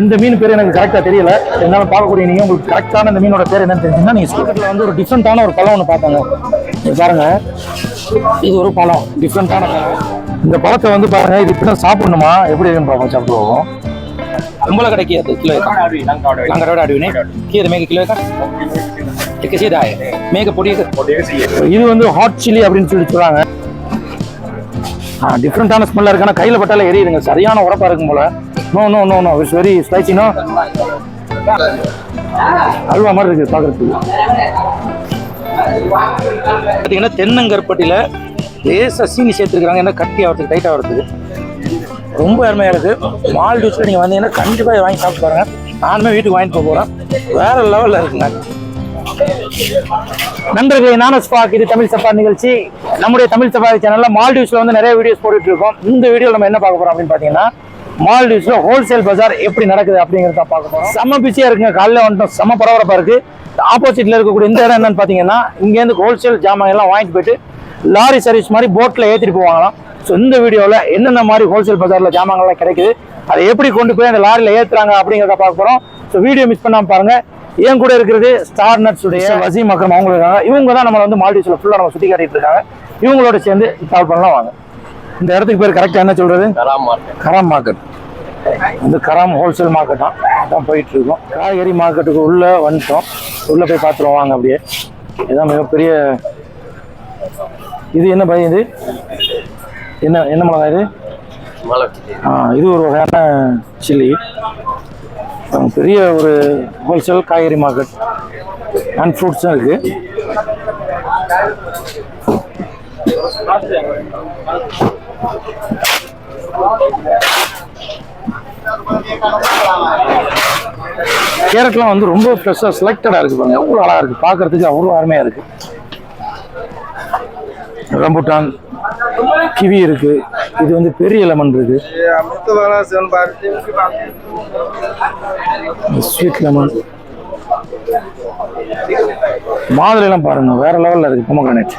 இந்த மீன் பேர் எனக்கு கரெக்டாக தெரியல. என்னால் பார்க்கக்கூடிய நீங்கள் உங்களுக்கு கரெக்டான இந்த மீனோட பேர் என்னன்னு தெரிஞ்சுன்னா நீங்கள் ஸ்கூல்கட்டில் வந்து ஒரு டிஃப்ரெண்ட்டான ஒரு பழம் ஒன்று பார்த்தாங்க. இது பாருங்க. இது ஒரு பழம் டிஃப்ரெண்ட்டான பழம். இந்த பழத்தை வந்து பாருங்க இது இப்படி சாப்பிடணுமா? எப்படி இருக்குன்னு பார்ப்போம் சாப்பிட்டு போவோம். கும்பல கடைக்கு அது கிலோ நாங்கள் ரோட அடிவினே. கீரை மேக கிலோ கசிதாய் மேக பொடி இது வந்து ஹாட் சில்லி அப்படின்னு சொல்லி சொல்கிறாங்க டிஃப்ரெண்ட்டான ஸ்மெல்லாக இருக்கு. கையில் பட்டாலே எரியுதுங்க. சரியான உரப்பாக இருக்கும் போல். No no no no it's very spicy no halwa மாதிரி இருக்கு பார்க்குறதுக்கு பார்த்தீங்கன்னா தென்னங்கருப்பட்டியில் லேசாக சீனி சேர்த்துருக்காங்க என்ன கட்டி ஆகிறதுக்கு டைட் ஆகிறதுக்கு ரொம்ப அருமையாக இருக்குது மால் ஜூஸில் நீங்கள் வந்தீங்கன்னா கண்டிப்பாக வாங்கி சாப்பிட்டு பாருங்கள் நானுமே வீட்டுக்கு வாங்கிட்டு போக போகிறேன் வேற லெவலில் இருக்குங்க. நண்பர்களே நானஸ் ஸ்பாக். இது தமிழ் சஃபார் நிகழ்ச்சி. நம்முடைய தமிழ் சஃபாரி சேனலில் மால்டிவ்ஸில் வந்து நிறைய வீடியோஸ் போட்டுட்டு இருக்கோம். இந்த வீடியோ நம்ம என்ன பார்க்க போகிறோம் அப்படின்னு பார்த்தீங்கன்னா மால்டீவ்ஸ்ல ஹோல்சேல் பஜார் எப்படி நடக்குது அப்படிங்கறத பார்க்க போறோம். செம்ம பிஸியா இருக்குங்க. காலையில வந்துட்டோம். செம்ம பரபரப்பா இருக்கு. ஆப்போசிட்ல இருக்கக்கூடிய இந்த இடம் என்னன்னு பாத்தீங்கன்னா இங்க இருந்து ஹோல்சேல் ஜாமான் எல்லாம் வாங்கிட்டு போயிட்டு லாரி சர்வீஸ் மாதிரி போட்ல ஏத்திட்டு போவாங்களாம். ஸோ இந்த வீடியோவில் என்னென்ன மாதிரி ஹோல்சேல் பஜாரில் ஜாமான்கள்லாம் கிடைக்குது அதை எப்படி கொண்டு போய் அந்த லாரியில் ஏற்றுறாங்க அப்படிங்கிறத பார்க்க போகிறோம் ஸோ வீடியோ மிஸ் பண்ணாமல் பாருங்க. என் கூட இருக்கிறது ஸ்டார் நட்ஸ் உடைய வசீம் அக்ரம் அவங்க இருக்காங்க இவங்க தான் நம்ம வந்து மால்டீவ்ஸில் ஃபுல்லாக நம்ம சுற்றி காட்டிட்டு இருக்காங்க. இவங்களோட சேர்ந்து கால் பண்ணலாம் வாங்க. இந்த இடத்துக்கு பேர் கரெக்டாக என்ன சொல்றது? கராம் மார்க்கெட் கராம் மார்க்கெட் இந்த கராம் ஹோல்சேல் மார்க்கெட் தான். அதான் போயிட்டு இருக்கோம் காய்கறி மார்க்கெட்டுக்கு உள்ள வந்துட்டோம். உள்ள போய் பார்த்துருவோம். வாங்க அப்படியே. இதான் மிகப்பெரிய இது என்ன பையன் இது? என்ன என்ன மிளகாய் இது? ஆ, இது ஒரு வகையான சில்லி. பெரிய ஒரு ஹோல்சேல் காய்கறி மார்க்கெட் அண்ட் ஃப்ரூட்ஸும் இருக்கு. கேரட்லாம் வந்து ரொம்ப ஃப்ரெஷ்ஷாக செலக்டடாக இருக்குது பாருங்க. அவ்வளோ அழகாக இருக்குது பார்க்கறதுக்கு அவ்வளோ அருமையாக இருக்குது ரம்புட்டான் கிவி இருக்கு. இது வந்து பெரிய லெமன் இருக்கு. ஸ்வீட் லெமன் மாதுளைலாம் பாருங்க. வேற லெவல்ல இருக்கு பொமக்ரானேட்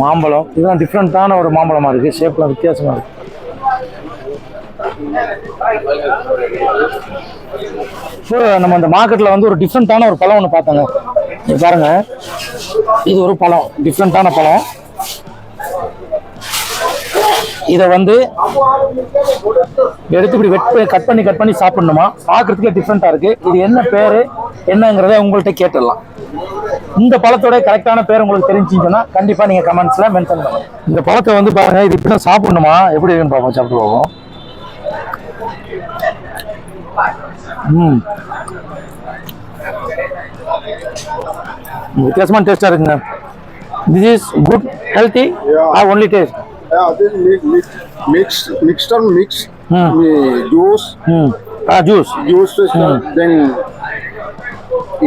மாம்பழம். இதெல்லாம் டிஃப்ரெண்ட்டான ஒரு மாம்பழமா இருக்கு. ஷேப்லாம் வித்தியாசமா இருக்கு. நம்ம அந்த மார்க்கெட்டில் வந்து ஒரு டிஃப்ரெண்ட்டான ஒரு பழம் ஒன்று பார்த்தாங்க. இங்க பாருங்க. இது ஒரு பழம். டிஃப்ரெண்ட்டான பழம். இதை வந்து எடுத்து இப்படி வெட் கட் பண்ணி கட் பண்ணி சாப்பிடணுமா? பார்க்கறதுக்கே டிஃப்ரெண்ட்டாக இருக்குது இது என்ன பேர்? என்னங்கிறத உங்கள்கிட்ட கேட்டுடலாம். இந்த பழத்தோட கரெக்டான பேர் உங்களுக்கு தெரிஞ்சுச்சுன்னா கண்டிப்பாக நீங்கள் கமெண்ட்ஸில் மென்ஷன் பண்ணுங்கள் இந்த பழத்தை வந்து பாருங்கள் இது இப்படி சாப்பிடணுமா? எப்படி இருக்குன்னு பார்ப்போம் சாப்பிட்டு போவோம் ம் வித்தியாசமான டேஸ்டா இருக்குங்க this is good healthy or only taste Yeah, this mix, mix, mix, mixture mix, Hmm. uh, juice, hmm ah juice juice, uh, then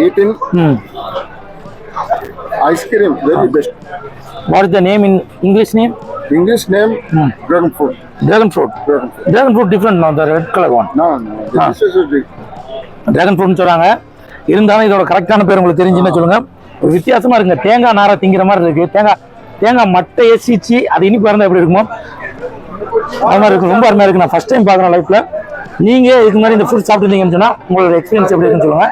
eating hmm ice cream, very best. What is the name in English name English name, Hmm. dragon fruit. Dragon fruit Dragon fruit. Dragon fruit different than the red colour one No, no, Ah. this is a big. Dragon ஃப்ரூட்னு சொல்றாங்க. இருந்தாலும் இதோட கரெக்டான பேர் உங்களுக்கு தெரிஞ்சுன்னு சொல்லுங்க. ஒரு வித்தியாசமா இருக்குங்க தேங்காய் நாரை திங்கிற மாதிரி இருக்கு. தேங்காய் தேங்காய் மட்டையை சீச்சி அது இனிப்பு இருந்தால் எப்படி இருக்குமோ? அது மாதிரி இருக்கும் ரொம்ப அருமையா இருக்கு. நான் ஃபர்ஸ்ட் டைம் பார்க்குறேன் லைஃப்ல நீங்க இதுக்கு முன்னாடி இந்த ஃப்ரூட் சாப்பிட்டுருந்தீங்கன்னு சொன்னா உங்களோட எக்ஸ்பீரியன்ஸ் எப்படி இருக்குன்னு சொல்லுங்க.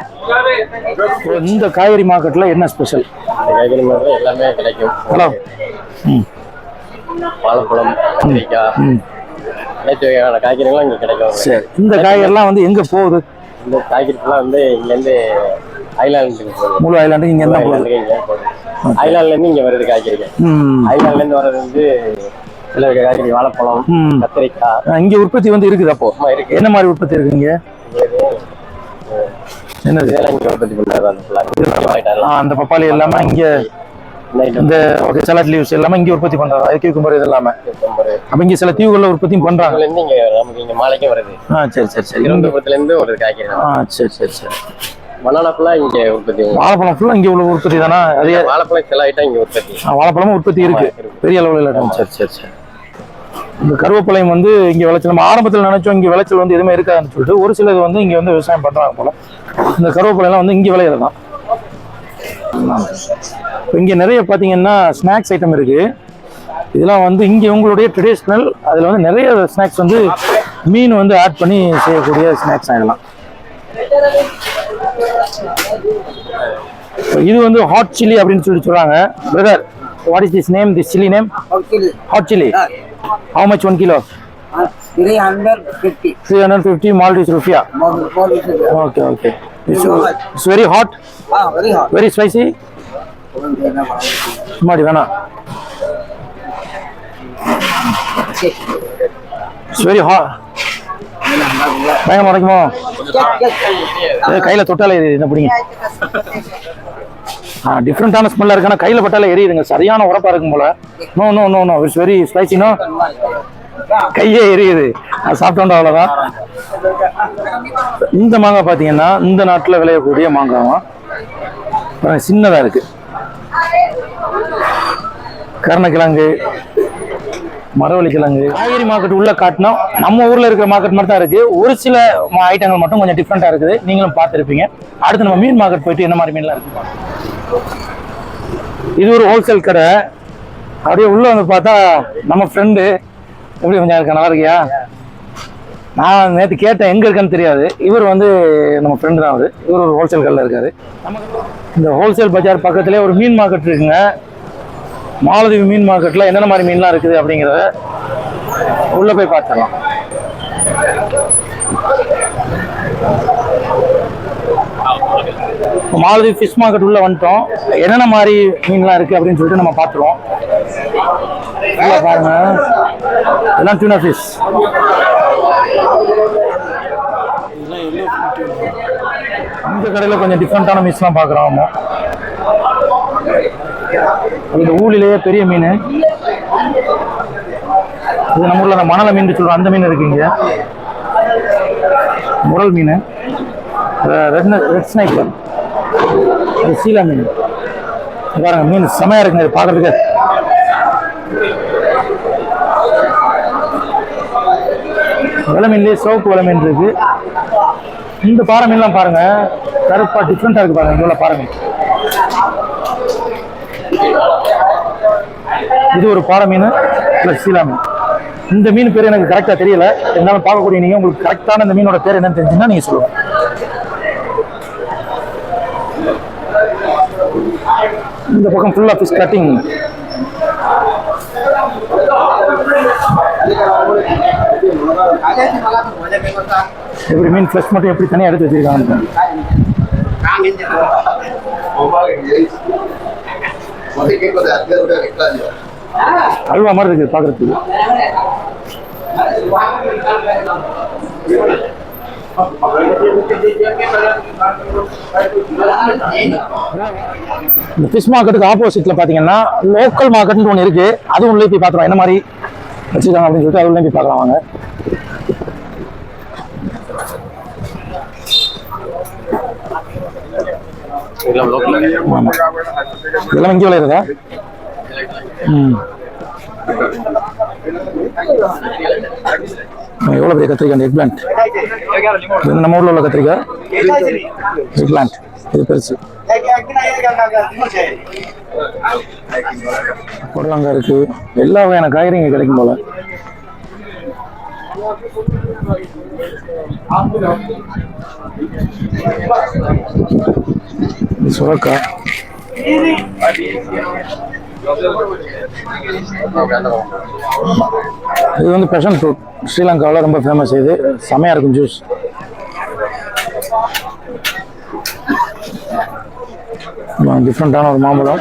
இந்த காய்கறி மார்க்கெட்ல என்ன ஸ்பெஷல் காய்கறி மாதிரி எல்லாமே கிடைக்கும். ஹலோ. ம். வாழைப்பழம் கத்திரிக்காய் ம் அனைத்து வகையான காய்கறிகளும் இங்கே கிடைக்கும். சரி. இந்த காய்கறிலாம் வந்து எங்க போகுது? இந்த காய்கறிலாம் வந்து இங்கேருந்து ஐலாண்டுக்கு போகுது. முழு ஐலாண்டு இங்க என்ன போகுது. ஐலாண்டுக்கு ஐலாண்ட்லேருந்து இங்கே வருது காய்கறிகள். ஐலாண்ட்லேருந்து வர்றது வந்து வகை காய்கறி வாழைப்பழம். கத்திரிக்காய். இங்க உற்பத்தி வந்து இருக்குது அப்போ. இருக்கு. என்ன மாதிரி உற்பத்தி என்னது? இதெல்லாம் இங்கே உற்பத்தி பண்ணுறது அந்த ஃபுல்லாக பப்பாளி எல்லாமே. இங்க இந்த சலாட் லீவ்ஸ் எல்லாமே இங்க உற்பத்தி பண்றாங்க. ஐக்கிய கும்பர் இது எல்லாமே. அப்ப இங்க சில தீவுகள்ல உற்பத்தியும் பண்றாங்க. இருந்து இங்கே நமக்கு இங்கே மாலைக்கும் வருது. ஆ சரி சரி சரி. இங்க- திருவனந்தபுரத்துலேருந்து ஒரு காய்கறி ஆ சரி சரி சரி. பனானா ஃபுல்லாக இங்கே உற்பத்தி. வாழைப்பழம் ஃபுல்லா இங்க உள்ள உற்பத்தி தானே? அதே வாழைப்பழம் சில ஐட்டம் இங்கே உற்பத்தி. வாழைப்பழமும் உற்பத்தி இருக்கு. இருக்கு. பெரிய அளவுல இல்லை. சரி சரி சரி. இந்த கருவேப்பிலையும் வந்து இங்க விளைச்சல் நம்ம ஆரம்பத்தில் நினைச்சோம் இங்க விளைச்சல் வந்து எதுவுமே இருக்காதுன்னு சொல்லிட்டு ஒரு சிலது வந்து இங்க வந்து விவசாயம் பண்றாங்க போல. இந்த கருவேப்பிலை எல்லாம் வந்து இங்க விளையிறதான் இப்போ இங்க நிறைய பாத்தீங்கன்னா ஸ்நாக்ஸ் ஐட்டம் இருக்கு. இதெல்லாம் வந்து இங்க உங்களுடைய ட்ரெடிஷ்னல் அதுல வந்து நிறைய ஸ்நாக்ஸ் வந்து மீன் வந்து ஆட் பண்ணி செய்யக்கூடிய ஸ்நாக்ஸ் ஆகலாம் இது வந்து ஹாட் சில்லி அப்படின்னு சொல்லி சொல்றாங்க. Brother what is this name this chilli name. Hot chilli how much one kilo Uh, 350. Three hundred fifty Maltese rufiyaa More, more is it? Okay okay it's it's very hot Ah, very hot. Very spicy சும்மாடி வேணாம் it's very hot பயங்கரமா. ஏ, கையில தொட்டாலே என்ன பிடிங்க? டிஃப்ரெண்டான ஸ்மெல்லாக இருக்கு ஆனால் கையில் பட்டாலே எரியுதுங்க. சரியான உரப்பா இருக்கும் போல. No no no no it's very spicy no கையே எரியுது. அது சாப்பிட்டோண்டா அவ்வளோதான் இந்த மாங்காய் பார்த்தீங்கன்னா இந்த நாட்டில் விளையக்கூடிய மாங்காவும் சின்னதாக இருக்கு. கருணக்கிழங்கு மரவள்ளி கிழங்கு காய்கறி மார்க்கெட் உள்ள காட்டினோம் நம்ம ஊர்ல இருக்கிற மார்க்கெட் மட்டும் தான் இருக்கு. ஒரு சில ஐட்டங்கள் மட்டும் கொஞ்சம் டிஃப்ரெண்டா இருக்குது. நீங்களும் பார்த்துருப்பீங்க. அடுத்து நம்ம மீன் மார்க்கெட் போயிட்டு என்ன மாதிரி மீன்லாம் இருக்கு இது ஒரு ஹோல்சேல் கடை. அப்படியே உள்ள வந்து பார்த்தா நம்ம ஃப்ரெண்டு எப்படி கொஞ்சம் இருக்கா? நல்லா இருக்கியா? நான் நேற்று கேட்டேன் எங்க இருக்கான்னு தெரியாது. இவர் வந்து நம்ம ஃப்ரெண்டு தான் அவர். இவர் ஒரு ஹோல்சேல் கடையில் இருக்காரு. இந்த ஹோல்சேல் பஜார் பக்கத்துலேயே ஒரு மீன் மார்க்கெட் இருக்குங்க. மாலதீவு மீன் மார்க்கெட்டில் என்னென்ன மாதிரி மீன்லாம் இருக்குது அப்படிங்கிறத உள்ளே போய் பார்த்துடலாம். இப்போ ஃபிஷ் மார்க்கெட் உள்ளே வந்துட்டோம். என்னென்ன மாதிரி மீன்லாம் இருக்குது அப்படின்னு சொல்லிட்டு நம்ம பார்த்துருவோம். உள்ள பாருங்க. எல்லாம் டியூனா ஃபிஷ் இந்த கடையில் கொஞ்சம் டிஃப்ரெண்ட்டான மீன்ஸ்லாம் பார்க்குறோம் இந்த ஊழிலேயே பெரிய மீன். இது நம்ம ஊரில் அந்த மணல மீன் சொல்கிறோம் அந்த மீன் இருக்குங்க முரல் மீன். ரெட் ரெட் ஸ்னைப்பர் இது சீலா மீன். பாருங்க மீன் செமையா இருக்குங்க இது பாக்குறதுக்கு வெலை மீன்லேயே சோப்பு வெலை மீன் இருக்கு. இந்த பாறை மீன்லாம் பாருங்க கருப்பா டிஃப்ரெண்டா இருக்கு பாருங்க இவ்வளவு பாறை மீன். இது ஒரு பாறை மீன் ப்ளஸ் சீலா மீன். இந்த மீன் பேர் எனக்கு கரெக்டாக தெரியல. இருந்தாலும் பார்க்கக்கூடிய நீங்கள் உங்களுக்கு கரெக்டான இந்த மீனோட பேர் என்னன்னு தெரிஞ்சுன்னா நீங்கள் சொல்லுவோம் இந்த பக்கம் ஃபுல்லாக ஃபிஷ் கட்டிங் எப்படி மீன் ஃப்ரெஷ் மட்டும் எப்படி தனியாக எடுத்து வச்சிருக்காங்க? அல்வா மாதிரி இருக்குது பார்க்குறதுக்கு இந்த ஃபிஷ் மார்க்கெட்டுக்கு ஆப்போசிட்டில் பார்த்தீங்கன்னா லோக்கல் மார்க்கெட்னு ஒன்று இருக்குது அது உள்ளே போய் பார்த்துருவோம் என்ன மாதிரி வச்சுருக்காங்க அப்படின்னு சொல்லிட்டு அது உள்ளே போய் பார்க்கலாம் வாங்க. ஆமாம் இதெல்லாம் இங்கே விளையிறதா? ம். எவ்வளோ பெரிய கத்திரிக்காய் அந்த எக் பிளான்ட் இது நம்ம ஊரில் உள்ள கத்திரிக்காய். எக் பிளான்ட் இது பெருசு. புடலங்காய் இருக்கு. எல்லா வகையான காய்கறிங்க கிடைக்கும் போல. சுரக்காய் இது வந்து பேஷன் ஃப்ரூட் ஸ்ரீலங்காவில் ரொம்ப ஃபேமஸ் இது. செமையாக இருக்கும் ஜூஸ் டிஃப்ரெண்ட்டான ஒரு மாம்பழம்.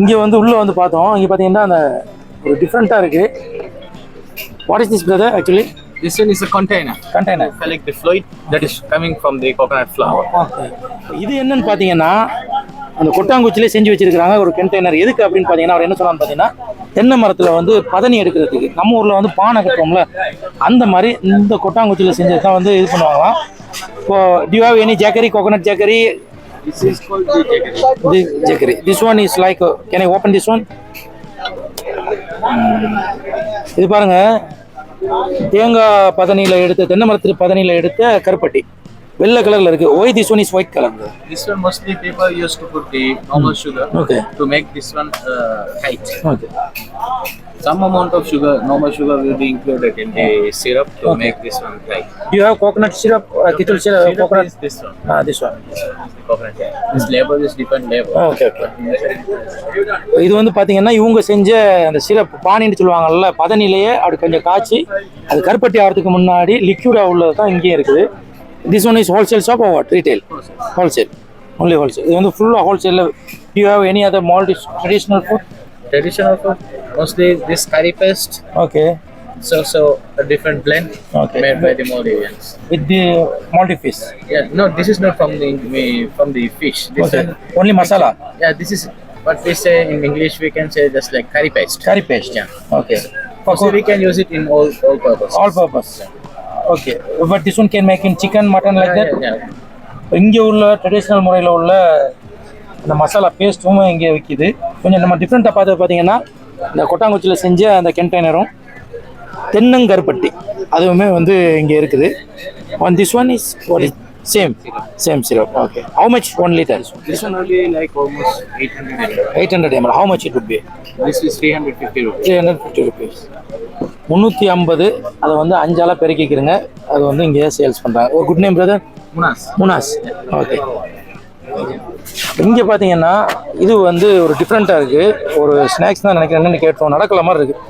இங்கே வந்து உள்ளே வந்து பார்த்தோம். இங்கே பார்த்தீங்கன்னா அந்த ஒரு டிஃப்ரெண்ட்டாக இருக்குது what is this brother actually This one is a container. Container Collect the fluid that is coming from the coconut flower. இது என்னன்னு பார்த்தீங்கன்னா அந்த கொட்டாங்குச்சிலே செஞ்சு வச்சிருக்காங்க ஒரு கண்டெய்னர் எதுக்கு அப்படின்னு பார்த்தீங்கன்னா அவர் என்ன சொன்னான்னு பார்த்தீங்கன்னா தென்னை மரத்தில் வந்து பதனி எடுக்கிறதுக்கு. நம்ம ஊரில் வந்து பானை கட்டுவோம்ல அந்த மாதிரி இந்த கொட்டாங்குச்சியில் செஞ்சது தான் வந்து இது பண்ணுவாங்களாம். இப்போ do you have any jaggery coconut jaggery This is called the jaggery. this jaggery this one is like uh, can i open this one? இது பாருங்க. தேங்காய் பதனியில் எடுத்த தென்னை மரத்து பதனியில் எடுத்த கருப்பட்டி. வெள்ளை கலர்ல இருக்கு why this one is white colour This one mostly people used to put the normal sugar okay make this one uh, height. Okay Some amount of sugar, normal sugar will be included in the syrup to Okay. make this one height. You have coconut syrup கிச்சல் syrup Syrup coconut is this one, this one coconut. This label is different label. Okay okay இது வந்து பாத்தீங்கன்னா இவங்க செஞ்ச அந்த syrup பானின்னு சொல்லுவாங்கல்ல பதனிலையே அப்படி கொஞ்சம் காய்ச்சி அது கருப்பட்டி ஆகிறதுக்கு முன்னாடி லிக்யூடா உள்ளது தான் இங்கேயும் இருக்குது This one is wholesale shop or what? Retail? Wholesale. wholesale. Only wholesale. Even the full wholesale. Uh, do you have any other malt traditional food? Traditional food? Mostly this curry paste. Okay. So, so a different blend okay. made by the Maldivians. With the Maldivian fish? Yeah, no, this is not from the from the fish. This okay. Only masala? Yeah, this is what we say in English, we can say just like curry paste. Curry paste, yeah. Okay. So, so we can use it in all, all purposes. All purpose. Yeah. Okay but this one can make in chicken mutton like that. இங்கே உள்ள traditional முறையில் உள்ள இந்த மசாலா பேஸ்ட்டும் இங்கே விற்கிது கொஞ்சம் நம்ம டிஃப்ரெண்ட்டாக பார்த்து பார்த்தீங்கன்னா இந்த கொட்டாங்குச்சியில் செஞ்ச அந்த கண்டெய்னரும் தென்னங்கருப்பட்டி அதுவுமே வந்து இங்கே இருக்குது. One this one is same same syrup okay how much one litre This one only like almost 800 ml. Eight hundred ML how much it would be? This is 350 rupees. Three hundred fifty rupees முந்நூற்றி ஐம்பது. அதை வந்து அஞ்சாலாக பெருக்கிக்கிறங்க. அது வந்து இங்கே sales பண்ணுறாங்க ஒரு good name brother Munas. Munas. Okay இங்கே பார்த்தீங்கன்னா இது வந்து ஒரு டிஃப்ரெண்ட்டாக இருக்குது ஒரு ஸ்நாக்ஸ் தான் நினைக்கிறேன். கேட்டோம். நடக்கல மாதிரி இருக்குது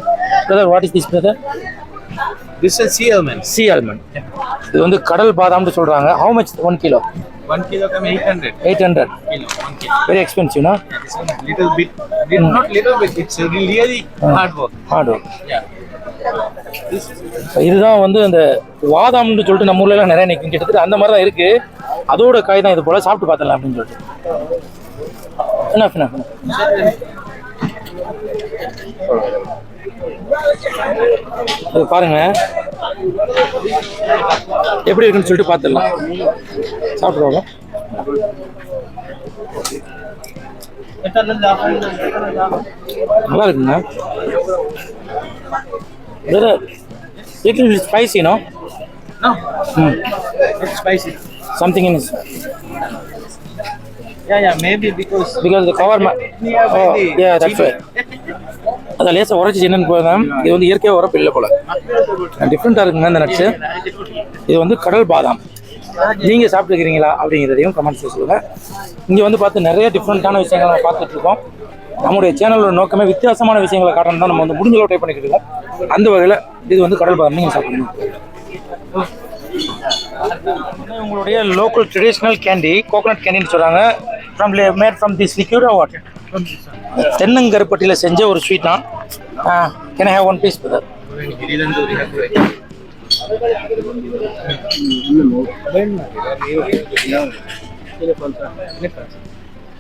brother what is this brother is sea almonds. Sea almond இது வந்து கடல் பாதாம்னு சொல்கிறாங்க how much one kilo One kilo come 800 eight hundred kilo. One kilo. Very எக்ஸ்பென்சிவ்னா Yeah, this one little bit, little, not little bit. It's really hard work. Yeah. இதுதான் வந்து அந்த வாதாம்னு சொல்லிட்டு நம்ம ஊர்லலாம் நிறைய நிற்கும் கிட்டத்தட்ட அந்த மாதிரி தான் இருக்குது அதோட காய் தான் இது போல். சாப்பிட்டு பார்த்துடலாம் அப்படின்னு சொல்லிட்டு. என்ன என்ன அது பாருங்க. எப்படி இருக்குன்னு சொல்லிட்டு பார்த்துடலாம். சாப்பிடுவாங்க நல்லா இருக்குங்க. வேற லிட்டில் ஸ்பைசி நோ No, ம் it's spicy. something in Yeah, yeah, maybe because because the cover oh, yeah that's right. அதை லேசாக உரைச்சி என்னன்னு போதான் இது வந்து இயற்கையாக உரப்பு இல்லை போல. டிஃப்ரெண்ட்டாக இருக்குங்க இந்த நட்ஸு இது வந்து கடல் பாதாம். நீங்கள் சாப்பிட்டுருக்கிறீங்களா அப்படிங்கிறதையும் கமெண்ட்ஸில் சொல்லுங்கள் இங்கே வந்து பார்த்து நிறைய டிஃப்ரெண்ட்டான விஷயங்கள் நம்ம பார்த்துட்டு இருக்கோம். நம்முடைய சேனலோட நோக்கமே வித்தியாசமான விஷயங்களை காட்டணும் தான் நம்ம வந்து முடிஞ்ச அளவு ட்ரை பண்ணிக்கிட்டு இருக்கோம். அந்த வகையில் இது வந்து கடல் பாதாம் நீங்கள் சாப்பிடணும். உங்களுடைய லோக்கல் ட்ரெடிஷ்னல் கேண்டி கோகனட் கேண்டின்னு சொல்கிறாங்க from made from this liquid what தென்னங்கருப்பட்டியில் செஞ்ச ஒரு ஸ்வீட் தான். Can have one piece brother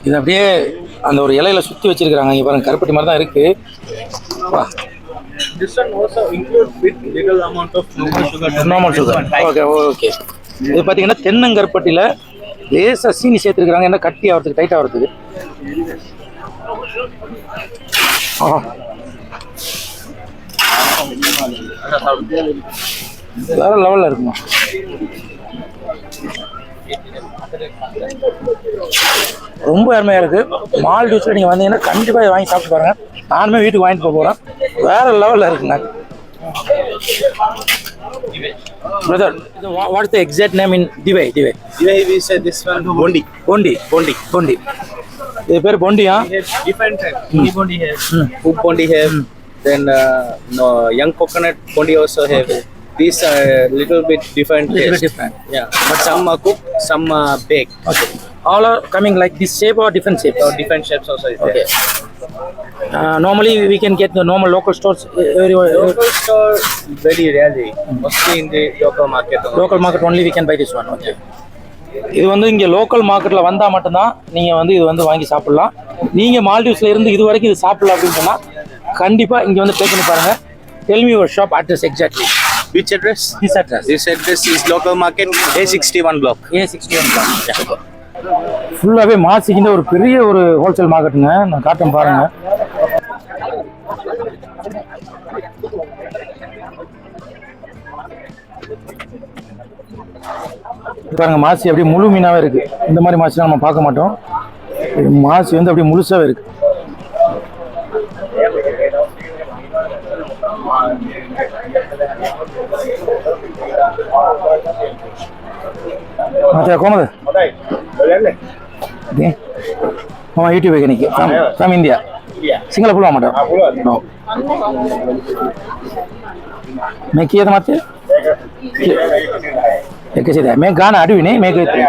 இது அப்படியே அந்த ஒரு இலையில சுற்றி வச்சிருக்கிறாங்க. இங்கே பாருங்க கருப்பட்டி மாதிரி தான் இருக்கு. வா. This one also includes with little amount of normal sugar. Normal sugar okay okay இது பார்த்தீங்கன்னா தென்னங்கருப்பட்டியில் லேசாக சீனி சேர்த்துருக்குறாங்க. என்ன கட்டி ஆகிறதுக்கு டைட் ஆகிறதுக்கு வேற லெவலில் இருக்குமா? ரொம்ப அருமையாக இருக்குது மால் ஜூஸில் நீங்கள் வந்தீங்கன்னா கண்டிப்பாக வாங்கி சாப்பிட்டு பாருங்க. நானுமே வீட்டுக்கு வாங்கிட்டு போக போகிறேன் வேற லெவலில் இருக்குங்க what is the exact name in திவை திவை Yeah, we say this one bondi. Bondi bondi bondi இது பேர் பொண்டியா We have different types. Chili bondi have, food bondi have, then uh, no, These are little bit different Little bit taste. different. Yeah, but some are cooked, some are baked. Okay all are coming like this shape are different shape So different shapes also is there. Normally we can get the normal local stores Local store very rarely, mostly in the local market. only. Local market only we can buy this one okay இது வந்து இங்கே local மார்க்கெட்டில் வந்தால் மட்டும்தான் நீங்கள் வந்து இது வந்து வாங்கி சாப்பிட்லாம் நீங்கள் மால்டீவ்ஸில் இருந்து இது வரைக்கும் இது சாப்பிடல அப்படின்னு சொன்னால் கண்டிப்பாக இங்கே வந்து ட்ரை பண்ணி பாருங்கள் டெல் மீ ஒரு shop address exactly Which address? This address This address is local market A61 block. A sixty one ஃபுல்லாகவே மாசிக்கின்ற ஒரு பெரிய ஒரு ஹோல்சேல் மார்க்கெட்டுங்க நான் காட்டுறேன் பாருங்க. பாருங்க மாசி அப்படியே முழு மீனாவே இருக்கு. இந்த மாதிரி மாசிலாம் நம்ம பார்க்க மாட்டோம். மாசி வந்து அப்படியே முழுசாவே இருக்கு. ಮತ್ತೆ ಕೋಮದ மாமா யூடியூப் இன்னைக்கு ஃப்ரம் இந்தியா சிங்கள புல்வா மாட்டோம் நோ மேக் ஏத ಮತ್ತೆ ಎಕ್ಕಿಸಿದೆ ಮೇ ಗಾನ ಅಡುವಿನಿ ಮೇಕ್ ಐತಿ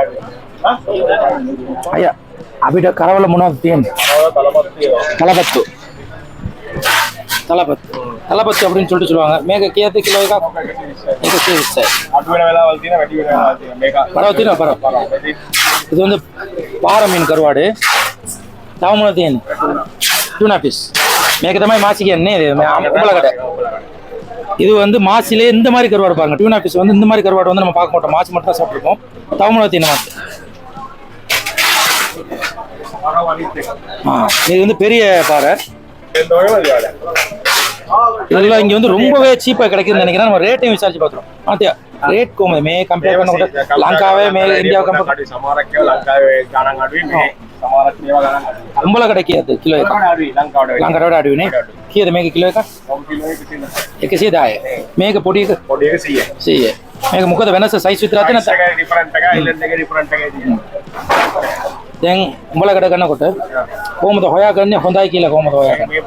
ಅಯ್ಯ ಅಬಿಡ ಕರವಲ ಮುನೋದ್ ತೇನ್ ಕಲಬತ್ತು తీయండి తలపత్తు తలపత్తు తలపత్తు அப்படின்னு சொல்லிட்டு சொல்லுவாங்க மேக கேத்து கிலோ மேக கேஸ் சார் பரவாயில்ல பரவாயில்ல இது வந்து பாறை மீன் கருவாடு தாமலை தேன் டூனா பீஸ் மேகத்தமாய் மாசிக்கு என்ன இது கும்பல கடை இது வந்து மாசிலே இந்த மாதிரி கருவாடு பாருங்க டியூனா பீஸ் வந்து இந்த மாதிரி கருவாடு வந்து நம்ம பார்க்க மாட்டோம் மாசி மட்டும் தான் சாப்பிட்ருக்கோம் தவமலை தீன மாசு ஆ இது வந்து பெரிய பாறை இதெல்லாம் இங்க வந்து ரொம்பவே சீப்பா கிடைக்குதுன்னு நினைக்கிறேன். நம்ம ரேட்டையும் விசாரிச்சு பார்த்துருவோம் ஆத்தியா ரேட் கோமே மே கம்பேர் பண்ண கூட லங்காவே மே இந்தியா கம்பேர் ಅಂಬಲ ಕಡೆ கிலோ ಅದು ಕಿಲೋ ಲಂಕಾಡ மேக ಕಿ ಅದು ಮೇಗೆ ಕಿಲೋ ಏಕ ಸೀದ ಆಯ ಮೇಗ ಪೊಡಿ ಸಿಹಿಯ ಮೇಗ ಮುಖದ ವೆನಸ ಸೈಜ್ ಸುತ್ತಿರ දැන් උඹලකට ගන්නකොට කොහොමද හොයාගන්නේ හොඳයි කියලා කොහොමද හොයාගන්නේ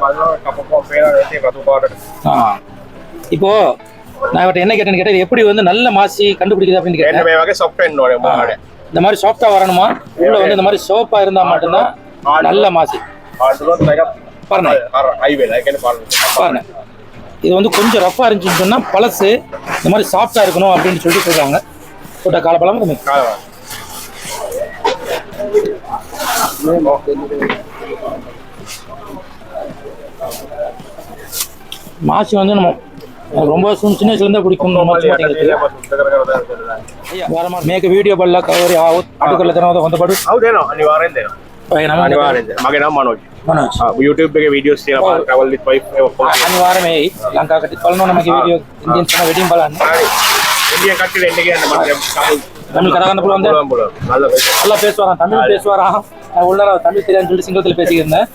ஆ இப்போ நான் இவட்ட என்ன கேட்டேன்னு கேட்டேன் இது எப்படி வந்து நல்ல மாசி கண்டுபிடிக்குது அப்படின்னு கேட்டேன் இந்த மாதிரி சாஃப்டா வரணுமா உள்ள வந்து இந்த மாதிரி சோப்பா இருந்தா மட்டும்தான் நல்ல மாசி பாருங்க பாருங்க இது வந்து கொஞ்சம் ரஃபா இருந்துச்சுன்னு சொன்னா பழசு இந்த மாதிரி சாஃப்டா இருக்கணும் அப்படின்னு சொல்லிட்டு சொல்றாங்க போட்ட காலப்பழம் தம்பி மாசி வந்து நம்ம ரொம்ப சின்ன வயசுலேருந்தே பிடிக்கும் మేక వీడియో బళ్ళ కవరి అటుకల తర్వాత కొంతపాటు అవుదేనో అనివారైందేనో మగనా Manoj Manoj YouTube videos travel with wife అనివారమే లంకా కట్టి పళ్ళను నమకి వీడియో ఇండియన్ వెడ్డింగ్ బలాన్ని ఇండియన్ కట్టి ఎండిగే தமிழ் கதாகந்தப்புல வந்து நல்லா பேசுவாராம் தமிழ் பேசுவாராம் உள்ளார தமிழ் தெரியாதுன்னு சொல்லி சிங்கத்தில் பேசியிருந்தேன்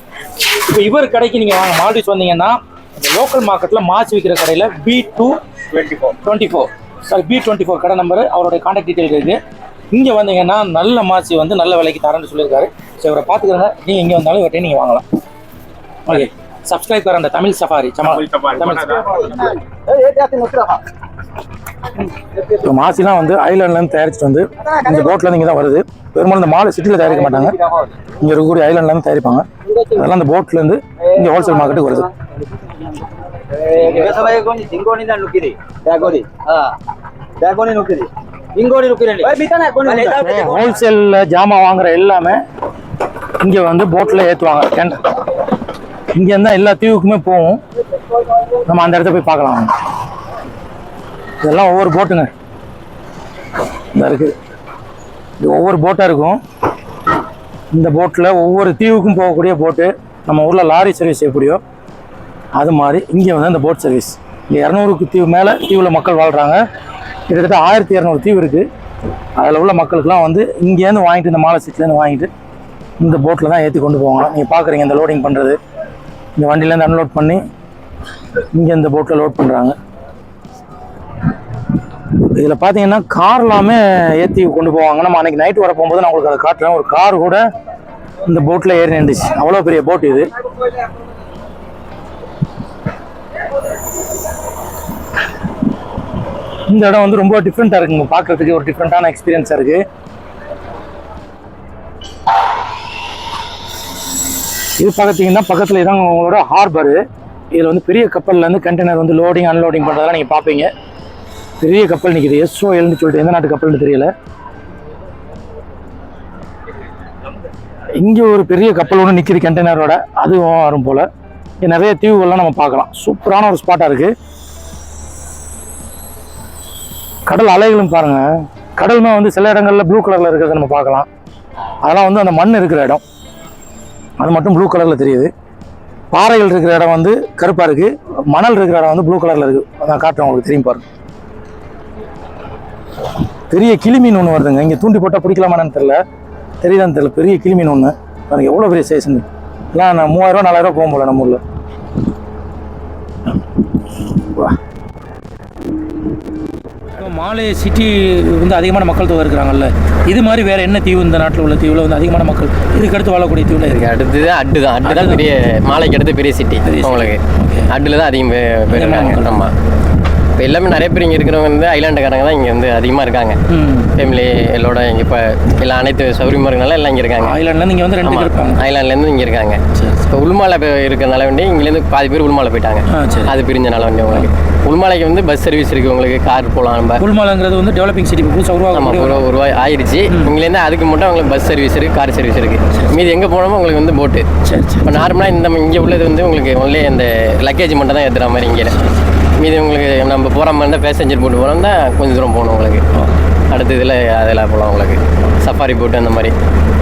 இப்போ இவர் கடைக்கு நீங்கள் வாங்க மால்டிஸ் வந்தீங்கன்னா லோக்கல் மார்க்கெட்டில் மாச்சு விற்கிற கடையில் B two twenty four twenty four sorry B twenty four கடை நம்பர் அவருடைய காண்டாக்ட் டீட்டெயில் இருக்குது இங்கே வந்தீங்கன்னா நல்ல மாசி வந்து நல்ல விலைக்கு தரேன்னு சொல்லியிருக்காரு. ஸோ இவரை பார்த்துக்கிறேங்க. நீங்கள் இங்கே வந்தாலும் இவர்கிட்ட நீங்கள் வாங்கலாம். Okay subscribe current Tamil safari Tamil மாசிலாம் வந்து ஐலாண்ட்லேருந்து தயாரிச்சுட்டு வந்து இந்த போட்டில் இங்கே தான் வருது. பெரும்பாலும் இந்த மாலை சிட்டியில் தயாரிக்க மாட்டாங்க. இங்கே இருக்கக்கூடிய ஐலாண்ட்லேருந்து தயாரிப்பாங்க. அதெல்லாம் இந்த போட்லேருந்து இங்கே ஹோல்சேல் மார்க்கெட்டுக்கு வருது. ஹோல்சேலில் ஜாமான் வாங்குற எல்லாமே இங்கே வந்து போட்டில் ஏற்றுவாங்க கேண்ட இங்கேருந்து தான் எல்லா தீவுக்குமே போகும் நம்ம அந்த இடத்த போய் பார்க்கலாம். இதெல்லாம் ஒவ்வொரு போட்டுங்க இந்த இருக்குது இது ஒவ்வொரு போட்டாக இருக்கும். இந்த போட்டில் ஒவ்வொரு தீவுக்கும் போகக்கூடிய போட்டு நம்ம ஊரில் லாரி சர்வீஸ் எப்படியோ அது மாதிரி இங்கே வந்து அந்த போட் சர்வீஸ் இங்கே இரநூறுக்கு தீவு மேலே தீவில் மக்கள் வாழ்கிறாங்க கிட்டத்தட்ட ஆயிரத்தி இரநூறு தீவு இருக்குது அதில் உள்ள மக்களுக்கெல்லாம் வந்து இங்கேருந்து வாங்கிட்டு இந்த மாலை சீட்லேருந்து வாங்கிட்டு இந்த போட்டில் தான் ஏற்றி கொண்டு போவாங்க. நீங்கள் பார்க்குறீங்க இந்த லோடிங் பண்ணுறது இந்த வண்டியிலேருந்து அன்லோட் பண்ணி இங்கே இந்த போட்டில் லோட் பண்ணுறாங்க இதில் பார்த்தீங்கன்னா கார் எல்லாமே ஏற்றி கொண்டு போவாங்க. நம்ம அன்றைக்கி நைட்டு வர போகும்போது நான் உங்களுக்கு அதை காட்டுறேன். ஒரு கார் கூட இந்த போட்டில் ஏறி நின்றுச்சு. அவ்வளோ பெரிய போட் இது. இந்த இடம் வந்து ரொம்ப டிஃப்ரெண்ட்டாக இருக்குங்க. பார்க்குறதுக்கு ஒரு டிஃப்ரெண்ட்டான எக்ஸ்பீரியன்ஸாக இருக்குது இது பார்த்தீங்கன்னா பக்கத்தில் இதான் உங்களோட ஹார்பரு இதில் வந்து பெரிய கப்பல்லேருந்து கண்டெய்னர் வந்து லோடிங் அன்லோடிங் பண்ணுறதெல்லாம் நீங்கள் பார்ப்பீங்க. பெரிய கப்பல் நிற்கிது எஸ்ஓஎல்னு சொல்லிட்டு எந்த நாட்டு கப்பல்னு தெரியல. இங்கே ஒரு பெரிய கப்பல் ஒன்று நிற்கிது கண்டெய்னரோட அதுவும் வரும் போல். இங்கே நிறைய தீவுகள்லாம் நம்ம பார்க்கலாம். சூப்பரான ஒரு ஸ்பாட்டாக இருக்குது கடல் அலைகளும் பாருங்கள் கடலுமே வந்து சில இடங்களில் ப்ளூ கலரில் இருக்கிறத நம்ம பார்க்கலாம். அதெல்லாம் வந்து அந்த மண் இருக்கிற இடம். அது மட்டும் ப்ளூ கலரில் தெரியுது. பாறைகள் இருக்கிற இடம் வந்து கருப்பாக இருக்குது மணல் இருக்கிற இடம் வந்து ப்ளூ கலரில் இருக்குது நான் காட்டுறேன் உங்களுக்கு தெரியும் பாருங்க. பெரிய கிளி மீன் ஒன்று வருதுங்க. இங்கே தூண்டி போட்டால் பிடிக்கலாமான்னு தெரில தெரியுதான்னு தெரியல. பெரிய கிளி மீன் ஒன்று பாருங்க எவ்வளோ பெரிய சைஸ் எல்லாம் நான் மூவாயிரம் நாலாயிரம் போகும் போல நம்ம ஊரில். மாலே சிட்டி வந்து அதிகமான மக்கள் தொகை இருக்கிறாங்கல்ல இது மாதிரி வேற என்ன தீவு இந்த நாட்டில் உள்ள தீவில் வந்து அதிகமான மக்கள்? இதுக்கு அடுத்து வாழக்கூடிய தீவில் இருக்கு இதுக்கு அடுத்தது அட்டு தான் அட்டு தான் பெரிய மாலைக்கு அடுத்து பெரிய சிட்டி. உங்களுக்கு. அட்டில் தான் அதிகம் பேர் இருக்காங்க. ஆமாம் இப்போ எல்லாமே நிறைய பேர் இங்கே இருக்கிறவங்க வந்து ஐலாண்டுக்காரங்க தான் இங்கே வந்து அதிகமாக இருக்காங்க. ஃபேமிலி எல்லோட இங்கே இப்போ எல்லா அனைத்து சௌகரியமாக இருக்கனால எல்லாம் இங்கே இருக்காங்க. ஐலாண்டில் நீங்கள் வந்து ரெண்டு பேர் இருப்பாங்க. ஐலாண்ட்லேருந்து இங்கே இருக்காங்க. இப்போ உள்மாலை இப்போ இருக்கிறனால வேண்டி இங்கேருந்து பாதி பேர் உள்மாலை போயிட்டாங்க. அது பிரிஞ்சனால வேண்டி உங்களுக்கு உள்மாலைக்கு வந்து பஸ் சர்வீஸ் இருக்குது உங்களுக்கு கார் போகலாம் நம்ம. புல்மாலங்கிறது வந்து டெவலப்பிங் சிட்டி புதுசாக ஒரு ரூபாய் ஆயிடுச்சு இங்கேருந்து அதுக்கு மட்டும் உங்களுக்கு பஸ் சர்வீஸ் இருக்குது கார் சர்வீஸ் இருக்குது மீதி எங்கே போனோமோ உங்களுக்கு வந்து போட்டு சரி இப்போ நார்மலாக இந்த இங்கே உள்ளது வந்து உங்களுக்கு ஒன்லி இந்த லக்கேஜ் மட்டும் தான் ஏற்றுற மாதிரி இங்கே. மீதி உங்களுக்கு நம்ம போகிற மாதிரி இருந்தால் பேசஞ்சர் போட்டு போகிறோம் தான் கொஞ்சம் தூரம் போகணும் உங்களுக்கு. அடுத்த இதில் அதெல்லாம் போகலாம் உங்களுக்கு. சஃபாரி போட்டு அந்த மாதிரி.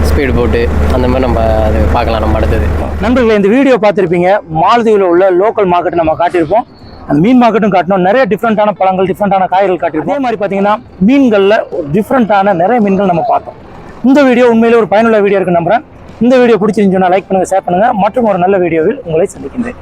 ஸ்பீடு போட்டு அந்த மாதிரி நம்ம அது பார்க்கலாம் நம்ம அடுத்தது. நண்பர்களே இந்த வீடியோ பார்த்துருப்பீங்க. மாலத்தீவில் உள்ள லோக்கல் மார்க்கெட் நம்ம காட்டியிருப்போம். அந்த மீன் மார்க்கெட்டும் காட்டணும். நிறைய டிஃப்ரெண்ட்டான பழங்கள் டிஃப்ரெண்ட்டான காய்கள் காட்டிருக்கோம் அதே மாதிரி பார்த்தீங்கன்னா மீன்களில் டிஃப்ரெண்ட்டான நிறைய மீன்கள் நம்ம பார்த்தோம். இந்த வீடியோ உண்மையிலே ஒரு பயனுள்ள வீடியோ இருக்குன்னு நம்புறேன். இந்த வீடியோ பிடிச்சிருந்துச்சுன்னா லைக் பண்ணுங்கள் ஷேர் பண்ணுங்கள் மற்றும் ஒரு நல்ல வீடியோவில் உங்களை சந்திக்கின்றேன்.